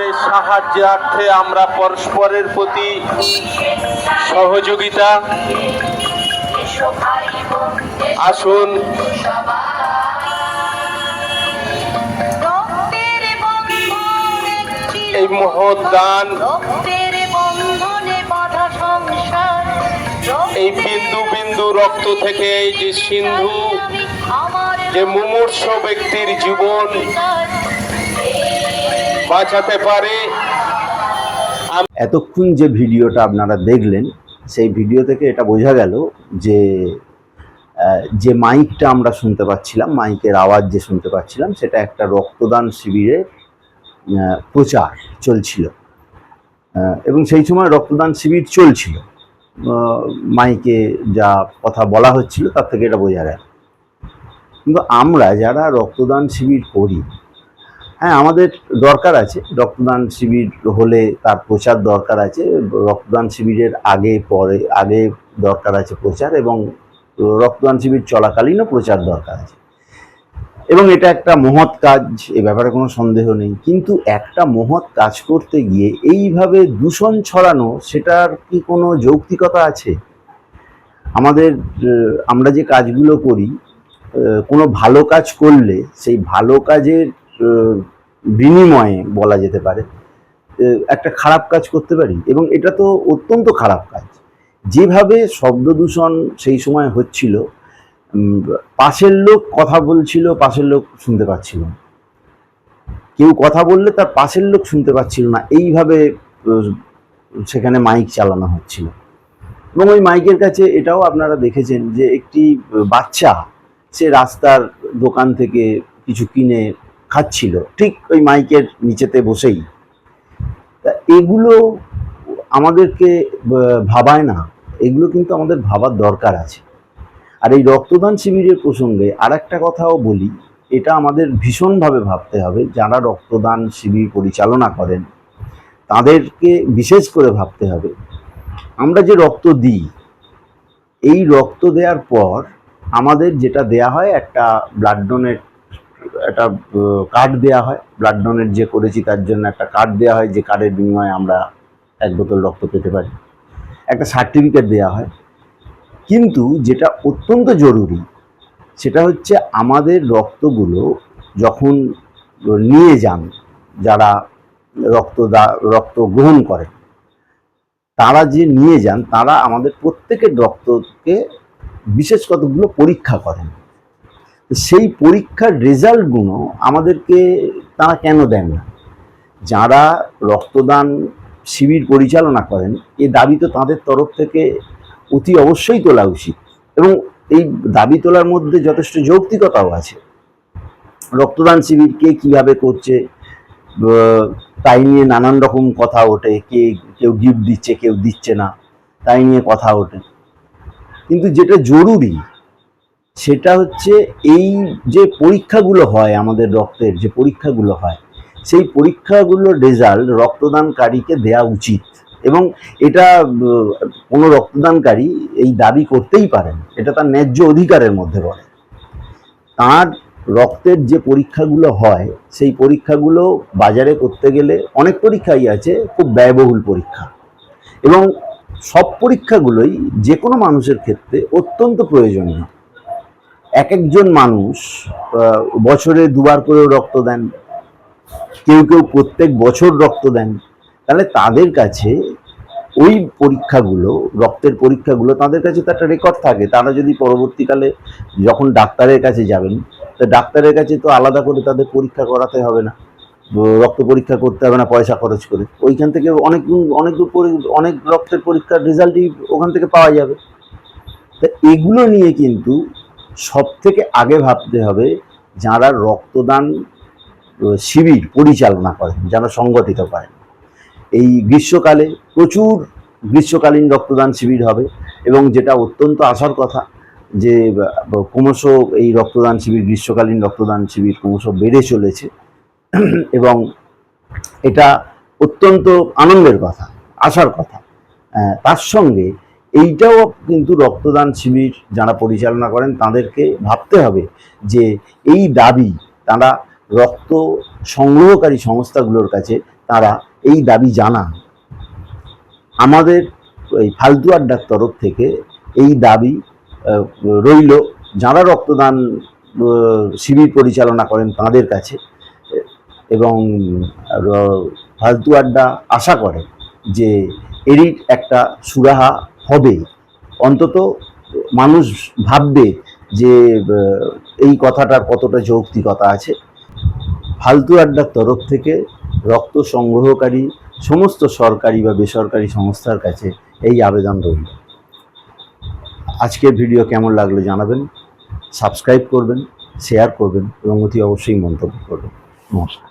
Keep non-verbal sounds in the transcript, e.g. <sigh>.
পরস্পরের সাহায্যার্থে আমরা পরস্পরের প্রতি সহযোগিতা। আসুন। এই মহৎ দান এই বিন্দু বিন্দু রক্ত থেকে এই যে সিন্ধু যে মুমূর্ষ ব্যক্তির জীবন বাঁচাতে পারে। এতক্ষণ যে ভিডিওটা আপনারা দেখলেন, সেই ভিডিও থেকে এটা বোঝা গেল যে যে মাইকটা আমরা শুনতে পাচ্ছিলাম, মাইকের আওয়াজ যে শুনতে পাচ্ছিলাম, সেটা একটা রক্তদান শিবিরের প্রচার চলছিল। এবং সেই সময় রক্তদান শিবির চলছিল। মাইকে যা কথা বলা হচ্ছিল, তার থেকে এটা বোঝা গেল। কিন্তু আমরা যারা রক্তদান শিবির করি হ্যাঁ আমাদের দরকার আছে। রক্তদান শিবির হলে তার প্রচার দরকার আছে। রক্তদান শিবিরের আগে, পরে, আগে দরকার আছে প্রচার এবং রক্তদান শিবির চলাকালীনও প্রচার দরকার আছে। এবং এটা একটা মহৎ কাজ, এ ব্যাপারে কোনো সন্দেহ নেই। কিন্তু একটা মহৎ কাজ করতে গিয়ে এইভাবে দূষণ ছড়ানো, সেটার কি কোনো যৌক্তিকতা আছে? আমাদের, আমরা যে কাজগুলো করি কোনো ভালো কাজ করলে সেই ভালো কাজের বিনিময়ে বলা যেতে পারে একটা খারাপ কাজ করতে পারি। এবং এটা তো অত্যন্ত খারাপ কাজ। যেভাবে শব্দ দূষণ সেই সময় হচ্ছিল পাশের লোক কথা বলছিল, পাশের লোক শুনতে পাচ্ছিল কেউ কথা বললে তার পাশের লোক শুনতে পাচ্ছিল না। এইভাবে সেখানে মাইক চালানো হচ্ছিল। এবং ওই মাইকের কাছে এটাও আপনারা দেখেছেন যে একটি বাচ্চা, সে রাস্তার দোকান থেকে কিছু কিনে খাচ্ছিল, ঠিক ওই মাইকের নিচেতে বসেই। তা এগুলো আমাদেরকে ভাবায় না, এগুলো কিন্তু আমাদের ভাবার দরকার আছে। আর এই রক্তদান শিবিরের প্রসঙ্গে আর একটা কথাও বলি, এটা আমাদের ভীষণভাবে ভাবতে হবে, যারা রক্তদান শিবির পরিচালনা করেন, তাদেরকে বিশেষ করে ভাবতে হবে, আমরা যে রক্ত দিই, এই রক্ত দেওয়ার পর আমাদের যেটা দেয়া হয় একটা ব্লাড ডোনেট একটা কার্ড দেয়া হয় ব্লাড ডোনেট যে করেছি তার জন্য একটা কার্ড দেওয়া হয়, যে কার্ডের বিনিময়ে আমরা এক বোতল রক্ত পেতে পারি। একটা সার্টিফিকেট দেওয়া হয়। কিন্তু যেটা অত্যন্ত জরুরি, সেটা হচ্ছে আমাদের রক্তগুলো যখন নিয়ে যান, যারা রক্ত রক্ত গ্রহণ করেন তারা যে নিয়ে যান, তারা আমাদের প্রত্যেকের রক্তকে বিশেষ কতগুলো পরীক্ষা করেন। সেই পরীক্ষার রেজাল্টগুলো আমাদেরকে তারা কেন দেন না? যারা রক্তদান শিবির পরিচালনা করেন, এ দাবি তো তাদের তরফ থেকে অতি অবশ্যই তোলা উচিত। এবং এই দাবি তোলার মধ্যে যথেষ্ট যৌক্তিকতাও আছে। রক্তদান শিবির কে কীভাবে করছে তাই নিয়ে নানান রকম কথা ওঠে, কে কেউ গিফট দিচ্ছে, কেউ দিচ্ছে না, তাই নিয়ে কথা ওঠে। কিন্তু যেটা জরুরি সেটা হচ্ছে এই যে পরীক্ষাগুলো হয় আমাদের রক্তের, যে পরীক্ষাগুলো হয়, সেই পরীক্ষাগুলোর রেজাল্ট রক্তদানকারীকে দেয়া উচিত। এবং এটা, কোনো রক্তদানকারী এই দাবি করতেই পারেন, এটা তার ন্যায্য অধিকারের মধ্যে পড়ে। তার রক্তের যে পরীক্ষাগুলো হয়, সেই পরীক্ষাগুলো বাজারে করতে গেলে অনেক পরীক্ষাই আছে, খুব ব্যয়বহুল পরীক্ষা। এবং সব পরীক্ষাগুলোই যে কোনো মানুষের ক্ষেত্রে অত্যন্ত প্রয়োজনীয়। এক একজন মানুষ বছরে দুবার করেও রক্ত দেন, কেউ কেউ প্রত্যেক বছর রক্ত দেন, তাহলে তাদের কাছে ওই পরীক্ষাগুলো, রক্তের পরীক্ষাগুলো তাদের কাছে তো একটা রেকর্ড থাকে। তারা যদি পরবর্তীকালে যখন ডাক্তারের কাছে যাবেন, তো ডাক্তারের কাছে তো আলাদা করে তাদের পরীক্ষা করাতে হবে না। রক্ত পরীক্ষা করতে হবে না, পয়সা খরচ করে। ওইখান থেকে অনেক অনেক অনেক রক্তের পরীক্ষার রেজাল্টই ওখান থেকে পাওয়া যাবে। তা এগুলো নিয়ে কিন্তু সব থেকে আগে ভাবতে হবে যারা রক্তদান শিবির পরিচালনা করেন, যারা সংগঠিত করেন। এই গ্রীষ্মকালে প্রচুর গ্রীষ্মকালীন রক্তদান শিবির হবে এবং যেটা অত্যন্ত আশার কথা যে ক্রমশ এই রক্তদান শিবির, গ্রীষ্মকালীন রক্তদান শিবির ক্রমশ বেড়ে চলেছে <clears throat> এবং এটা অত্যন্ত আনন্দের কথা, আশার কথা। তার সঙ্গে এইটাও কিন্তু রক্তদান শিবির যারা পরিচালনা করেন তাদেরকে ভাবতে হবে যে এই দাবি তারা রক্ত সংগ্রহকারী সংস্থাগুলোর কাছে তারা এই দাবি জানান। আমাদের এই ফালতু আড্ডার তরফ থেকে এই দাবি রইল। যারা রক্তদান শিবির পরিচালনা করেন তাদের কাছে, এবং ফালতু আড্ডা আশা করে যে এরই একটা সুরাহা হবে। অন্তত মানুষ ভাববে যে এই কথাটার কতটা যৌক্তিকতা আছে। ফালতু আড্ডার তরফ থেকে রক্ত সংগ্রহকারী, সমস্ত সরকারি বা বেসরকারি সংস্থার কাছে এই আবেদন রইল। আজকের ভিডিও কেমন লাগল জানাবেন, সাবস্ক্রাইব করবেন, শেয়ার করবেন এবং অতি অবশ্যই মন্তব্য করবেন। নমস্কার।